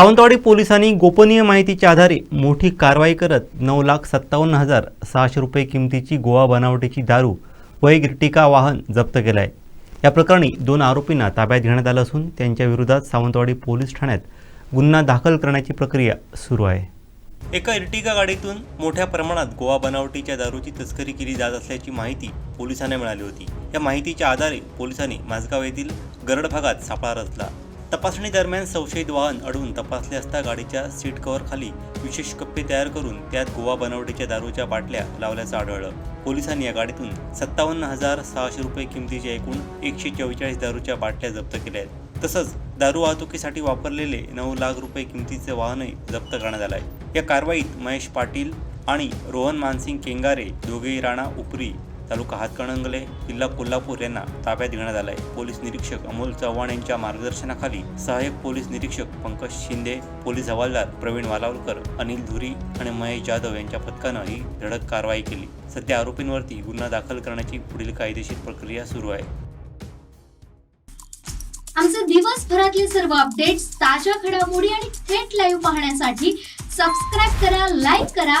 सावंतवाडी पोलिसांनी गोपनीय माहितीच्या आधारे मोठी कारवाई करत नऊ लाख सत्तावन्न हजार सहाशे रुपये किमतीची गोवा बनावटीची दारू व एक इर्टिका वाहन जप्त केलं आहे या प्रकरणी दोन आरोपींना ताब्यात घेण्यात आलं असून त्यांच्या विरोधात सावंतवाडी पोलीस ठाण्यात गुन्हा दाखल करण्याची प्रक्रिया सुरू आहे. एका इर्टिका गाडीतून मोठ्या प्रमाणात गोवा बनावटीच्या दारूची तस्करी केली जात असल्याची माहिती पोलिसांना मिळाली होती. या माहितीच्या आधारे पोलिसांनी माझगाव येथील गरड भागात सापळा रचला. तपासणी दरम्यान संशयित वाहन अडवून तपासले असता गाडीच्या सीट कव्हर खाली विशेष कप्पे तयार करून त्यात गोवा बनावटीच्या दारूच्या बाटल्या लावल्याचं आढळलं. पोलिसांनी या गाडीतून सत्तावन्न हजार सहाशे रुपये किमतीच्या एकूण एकशे चव्वेचाळीस दारूच्या बाटल्या जप्त केल्या आहेत. तसंच दारू वाहतुकीसाठी वापरलेले नऊ लाख रुपये किमतीचे वाहनही जप्त करण्यात आलं आहे या कारवाईत महेश पाटील आणि रोहन मानसिंग केंगारे दोघेही राणा उपरी तालुका हातकणंगले जिल्हा कोल्हापूर यांना ताब्यात घेण्यात आला आहे पोलीस निरीक्षक अमोल चव्हाण यांच्या मार्गदर्शनाखाली सहाय्यक पोलीस निरीक्षक पंकज शिंदे पोलीस हवालदार प्रवीण वालावलकर अनिल धुरी आणि महेश जाधव यांच्या पथकानं ही धडक कारवाई केली. सध्या आरोपींवरती गुन्हा दाखल करण्याची पुढील कायदेशीर प्रक्रिया सुरू आहे. आमचे दिवसभरातले सर्व अपडेट्स ताज्या घडामोडी आणि थेट लाईव्ह पाहण्यासाठी सबस्क्राईब करा लाईक करा